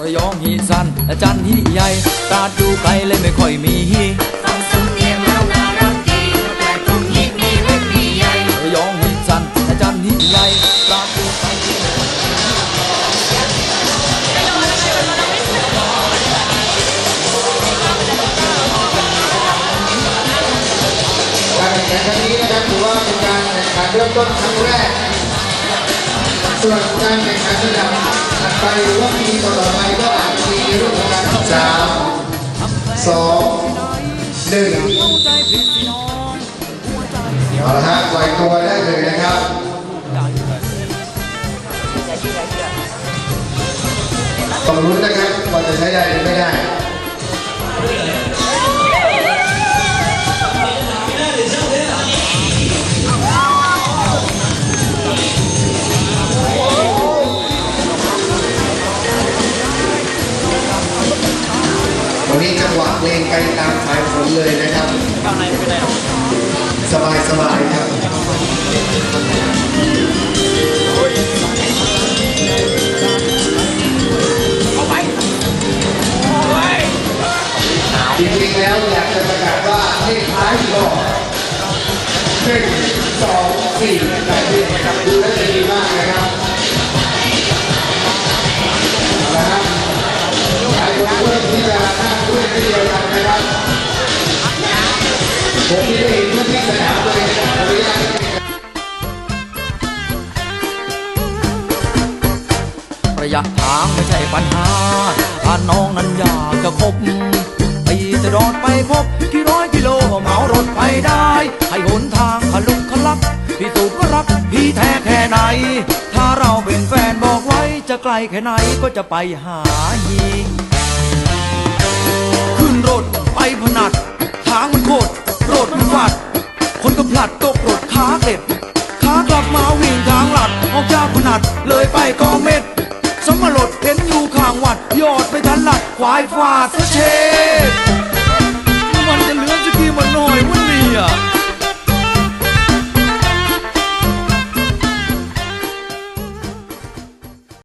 ระยองหีสันและจันหีใหญ่ตราดอยู่ไกลเลยไม่ค่อยมีฟังสำเนียงแล้วน่ารักดีแต่ตรงนี้มีเล็กมีใหญ่ระยองหีสันและจันหีใหญ่ตราดอยู่ไกลการแข่งขันครั้งนี้นะครับถือว่าเป็นการแข่งขันเริ่มต้นครั้งแรก ส่วนการแข่งขันระดับถัดไปหรือว่าปีต่อไปก็อาจจะมีเรื่องของการสามสองหนึ่งต่องเอาละฮะปล่อยตัวได้เลยนะครับต้องรู้นนะครับว่าจะใช้ได้หรือไม่ได้ วันนี้จังหวะเพลงไปตามสายฝนเลยนะครับสบายสบายครับจริงๆแล้วอยากจะประกาศว่าเลขท้ายก่อนหนึ่งสองสี่แบบนี้ดูแล้วจะดีมากนะครับ เดียวกันนะครับผมที่ได้เห็นทุกที่สนามเลยนะครับระยะทางไม่ใช่ปัญหา ถ้าน้องนั้นอยากจะคบพี่จะรอดไปพบกี่ร้อยกิโลเหมารถไปได้ ให้หนทางขลุกขลักพี่ตูดก็รักพี่แท้แค่ไหน ถ้าเราเป็นแฟนบอกไว้จะไกลแค่ไหนก็จะไปหายิง มาวิ่งทางหลัด ออกจากพนัด เลยไปกองเม็ด สมรถเห็นอยู่ข้างวัด ยอดไปทันหลัดควายฟาดเชด